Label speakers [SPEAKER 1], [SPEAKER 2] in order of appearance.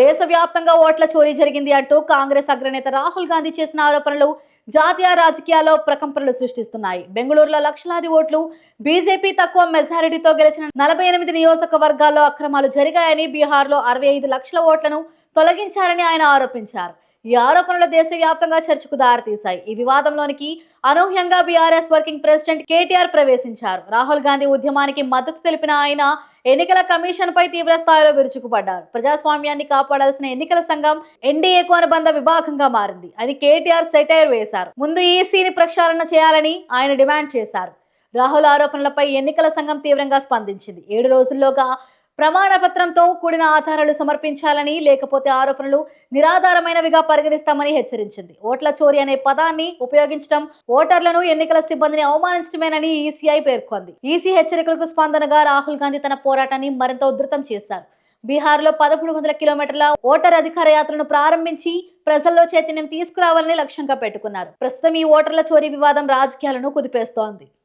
[SPEAKER 1] దేశవ్యాప్తంగా ఓట్ల చోరీ జరిగింది అంటూ కాంగ్రెస్ అగ్రనేత రాహుల్ గాంధీ చేసిన ఆరోపణలు జాతీయ రాజకీయాల్లో ప్రకంపనలు సృష్టిస్తున్నాయి. బెంగళూరులో లక్షలాది ఓట్లు బీజేపీ తక్కువ మెజారిటీతో గెలిచిన నలభై ఎనిమిది నియోజకవర్గాల్లో అక్రమాలు జరిగాయని బీహార్లో అరవై ఐదు లక్షల ఓట్లను తొలగించారని ఆయన ఆరోపించారు. ఈ ఆరోపణలు దేశవ్యాప్తంగా చర్చకు దారితీశాయి. ఈ వివాదంలోనికి అనూహ్యంగా బీఆర్ఎస్ వర్కింగ్ ప్రెసిడెంట్ కేటీఆర్ ప్రవేశించారు. రాహుల్ గాంధీ ఉద్యమానికి మద్దతు తెలిపిన ఆయన ఎన్నికల కమిషన్ పై తీవ్ర స్థాయిలో విరుచుకుపడ్డారు. ప్రజాస్వామ్యాన్ని కాపాడాల్సిన ఎన్నికల సంఘం ఎన్డీఏకు అనుబంధ విభాగంగా మారింది. అని కేటీఆర్ సెటైర్ వేశారు. ముందు ఈసీని ప్రక్షాళన చేయాలని ఆయన డిమాండ్ చేశారు. రాహుల్ ఆరోపణలపై ఎన్నికల సంఘం తీవ్రంగా స్పందించింది. ఏడు రోజుల్లోగా ప్రమాణపత్రంతో కూడిన ఆధారాలు సమర్పించాలని లేకపోతే ఆరోపణలు నిరాధారమైనవిగా పరిగణిస్తామని హెచ్చరించింది. ఓట్ల చోరీ అనే పదాన్ని ఉపయోగించడం ఓటర్లను ఎన్నికల సిబ్బందిని అవమానించడమేనని ఈసీఐ పేర్కొంది. ఈసీ హెచ్చరికలకు స్పందనగా రాహుల్ గాంధీ తన పోరాటాన్ని మరింత ఉధృతం చేశారు. బీహార్లో పదమూడు వందల కిలోమీటర్ల ఓటర్ అధికార యాత్రను ప్రారంభించి ప్రజల్లో చైతన్యం తీసుకురావాలని లక్ష్యంగా పెట్టుకున్నారు. ప్రస్తుతం ఈ ఓటర్ల చోరీ వివాదం రాజకీయాలను కుదిపేస్తోంది.